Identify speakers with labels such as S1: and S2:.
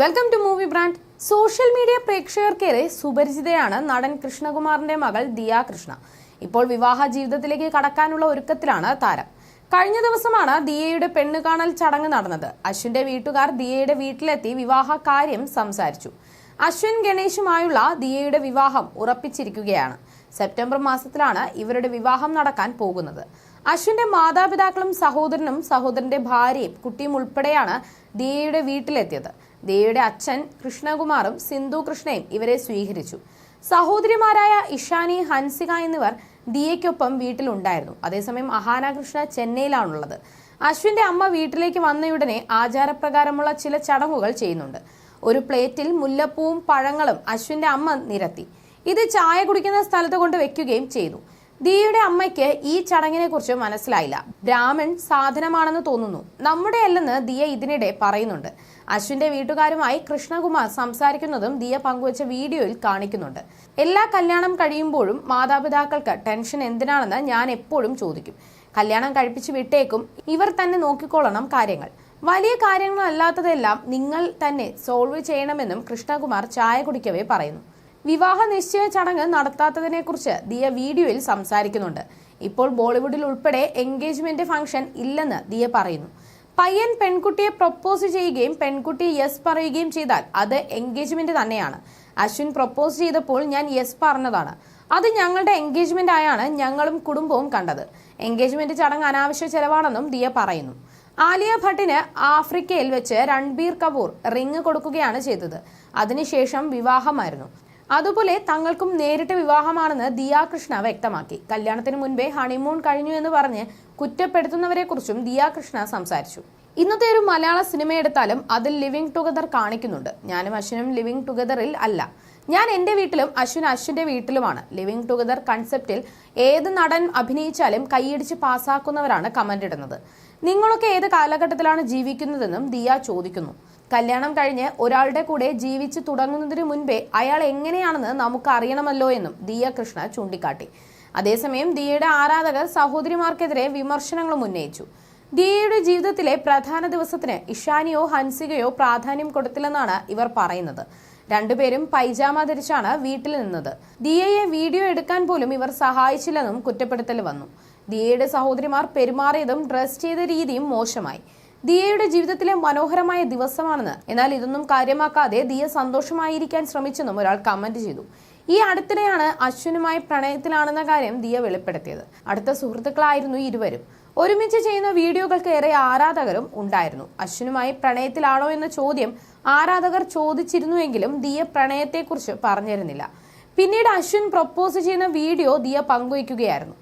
S1: Welcome to movie brand social media പ്രേക്ഷകർക്കേറെ സുപരിചിതയാണ് നടൻ കൃഷ്ണകുമാറിന്റെ മകൾ ദിയ കൃഷ്ണ. ഇപ്പോൾ വിവാഹ ജീവിതത്തിലേക്ക് കടക്കാനുള്ള ഒരുക്കത്തിലാണ് താരം. കഴിഞ്ഞ ദിവസമാണ് ദിയയുടെ പെണ്ണുകാണൽ ചടങ്ങ് നടന്നത്. അശ്വിന്റെ വീട്ടുകാർ ദിയയുടെ വീട്ടിലെത്തി വിവാഹ കാര്യം സംസാരിച്ചു. അശ്വിൻ ഗണേഷുമായുള്ള ദിയയുടെ വിവാഹം ഉറപ്പിച്ചിരിക്കുകയാണ്. സെപ്റ്റംബർ മാസത്തിലാണ് ഇവരുടെ വിവാഹം നടക്കാൻ പോകുന്നത്. അശ്വിന്റെ മാതാപിതാക്കളും സഹോദരനും സഹോദരന്റെ ഭാര്യയും കുട്ടിയും ഉൾപ്പെടെയാണ് ദിയയുടെ വീട്ടിലെത്തിയത്. ദിയയുടെ അച്ഛൻ കൃഷ്ണകുമാറും സിന്ധു കൃഷ്ണയും ഇവരെ സ്വീകരിച്ചു. സഹോദരിമാരായ ഇഷാനി ഹൻസിക എന്നിവർ ദിയയ്ക്കൊപ്പം വീട്ടിലുണ്ടായിരുന്നു. അതേസമയം അഹാന കൃഷ്ണ ചെന്നൈയിലാണുള്ളത്. അശ്വിന്റെ അമ്മ വീട്ടിലേക്ക് വന്നയുടനെ ആചാരപ്രകാരമുള്ള ചില ചടങ്ങുകൾ ചെയ്യുന്നുണ്ട്. ഒരു പ്ലേറ്റിൽ മുല്ലപ്പൂവും പഴങ്ങളും അശ്വിന്റെ അമ്മ നിരത്തി. ഇത് ചായ കുടിക്കുന്ന സ്ഥലത്ത് കൊണ്ട് വെക്കുകയും ചെയ്തു. ദിയയുടെ അമ്മയ്ക്ക് ഈ ചടങ്ങിനെ കുറിച്ച് മനസ്സിലായില്ല. ബ്രാഹ്മൺ സാധനമാണെന്ന് തോന്നുന്നു. നമ്മുടെ അല്ലെന്ന് ദിയ ഇതിനിടെ പറയുന്നുണ്ട്. അശ്വിന്റെ വീട്ടുകാരുമായി കൃഷ്ണകുമാർ സംസാരിക്കുന്നതും ദിയ പങ്കുവച്ച വീഡിയോയിൽ കാണിക്കുന്നുണ്ട്. എല്ലാ കല്യാണം കഴിയുമ്പോഴും മാതാപിതാക്കൾക്ക് ടെൻഷൻ എന്തിനാണെന്ന് ഞാൻ എപ്പോഴും ചോദിക്കും. കല്യാണം കഴിപ്പിച്ച് വിട്ടേക്കും. ഇവർ തന്നെ നോക്കിക്കൊള്ളണം കാര്യങ്ങൾ. വലിയ കാര്യങ്ങളല്ലാത്തതെല്ലാം നിങ്ങൾ തന്നെ സോൾവ് ചെയ്യണമെന്നും കൃഷ്ണകുമാർ ചായ കുടിക്കവേ പറയുന്നു. വിവാഹ നിശ്ചയ ചടങ്ങ് നടത്താത്തതിനെക്കുറിച്ച് ദിയ വീഡിയോയിൽ സംസാരിക്കുന്നുണ്ട്. ഇപ്പോൾ ബോളിവുഡിൽ ഉൾപ്പെടെ എൻഗേജ്മെന്റ് ഫംഗ്ഷൻ ഇല്ലെന്ന് ദിയ പറയുന്നു. പയ്യൻ പെൺകുട്ടിയെ പ്രൊപ്പോസ് ചെയ്യുകയും പെൺകുട്ടി യെസ് പറയുകയും ചെയ്താൽ അത് എൻഗേജ്മെന്റ് തന്നെയാണ്. അശ്വിൻ പ്രൊപ്പോസ് ചെയ്തപ്പോൾ ഞാൻ യെസ് പറഞ്ഞതാണ്. അത് ഞങ്ങളുടെ എൻഗേജ്മെന്റ് ആയാണ് ഞങ്ങളും കുടുംബവും കണ്ടത്. എൻഗേജ്മെന്റ് ചടങ്ങ് അനാവശ്യ ചെലവാണെന്നും ദിയ പറയുന്നു. ആലിയ ഭട്ടിന് ആഫ്രിക്കയിൽ വെച്ച് രൺബീർ കപൂർ റിങ് കൊടുക്കുകയാണ് ചെയ്തത്. അതിനുശേഷം വിവാഹമായിരുന്നു. അതുപോലെ തങ്ങൾക്കും നേരിട്ട് വിവാഹമാണെന്ന് ദിയാകൃഷ്ണ വ്യക്തമാക്കി. കല്യാണത്തിന് മുൻപേ ഹണിമൂൺ കഴിഞ്ഞു എന്ന് പറഞ്ഞ് കുറ്റപ്പെടുത്തുന്നവരെ കുറിച്ചും ദിയാകൃഷ്ണ സംസാരിച്ചു. ഇന്നത്തെ ഒരു മലയാള സിനിമ എടുത്താലും അതിൽ ലിവിംഗ് ടുഗദർ കാണിക്കുന്നുണ്ട്. ഞാനും അശ്വിനും ലിവിംഗ് ടുഗദറിൽ അല്ല. ഞാൻ എന്റെ വീട്ടിലും അശ്വിൻ അശ്വിന്റെ വീട്ടിലുമാണ്. ലിവിംഗ് ടുഗദർ കൺസെപ്റ്റിൽ ഏത് നടൻ അഭിനയിച്ചാലും കൈയടിച്ച് പാസ്സാക്കുന്നവരാണ് കമന്റ് ഇടുന്നത്. നിങ്ങളൊക്കെ ഏത് കാലഘട്ടത്തിലാണ് ജീവിക്കുന്നതെന്നും ദിയ ചോദിക്കുന്നു. കല്യാണം കഴിഞ്ഞ് ഒരാളുടെ കൂടെ ജീവിച്ചു തുടങ്ങുന്നതിന് മുൻപേ അയാൾ എങ്ങനെയാണെന്ന് നമുക്ക് അറിയണമല്ലോ എന്നും ദിയ കൃഷ്ണ ചൂണ്ടിക്കാട്ടി. അതേസമയം ദിയയുടെ ആരാധകർ സഹോദരിമാർക്കെതിരെ വിമർശനങ്ങളും ഉന്നയിച്ചു. ദിയയുടെ ജീവിതത്തിലെ പ്രധാന ദിവസത്തിന് ഇഷാനിയോ ഹൻസികയോ പ്രാധാന്യം കൊടുത്തില്ലെന്നാണ് ഇവർ പറയുന്നത്. രണ്ടുപേരും പൈജാമ ധരിച്ചാണ് വീട്ടിൽ നിന്നത്. ദിയയെ വീഡിയോ എടുക്കാൻ പോലും ഇവർ സഹായിച്ചില്ലെന്നും കുറ്റപ്പെടുത്തൽ വന്നു. ദിയയുടെ സഹോദരിമാർ പെരുമാറിയതും ഡ്രസ് ചെയ്ത രീതിയും മോശമായി. ദിയയുടെ ജീവിതത്തിലെ മനോഹരമായ ദിവസമാണെന്ന്. എന്നാൽ ഇതൊന്നും കാര്യമാക്കാതെ ദിയ സന്തോഷമായിരിക്കാൻ ശ്രമിച്ചെന്നും ഒരാൾ കമന്റ് ചെയ്തു. ഈ അടുത്തിടെയാണ് അശ്വിനുമായി പ്രണയത്തിലാണെന്ന കാര്യം ദിയ വെളിപ്പെടുത്തിയത്. അടുത്ത സുഹൃത്തുക്കളായിരുന്നു ഇരുവരും. ഒരുമിച്ച് ചെയ്യുന്ന വീഡിയോകൾക്ക് ഏറെ ആരാധകരും ഉണ്ടായിരുന്നു. അശ്വിനുമായി പ്രണയത്തിലാണോ എന്ന ചോദ്യം ആരാധകർ ചോദിച്ചിരുന്നുവെങ്കിലും ദിയ പ്രണയത്തെക്കുറിച്ച് പറഞ്ഞിരുന്നില്ല. പിന്നീട് അശ്വിൻ പ്രപ്പോസ് ചെയ്യുന്ന വീഡിയോ ദിയ പങ്കുവയ്ക്കുകയായിരുന്നു.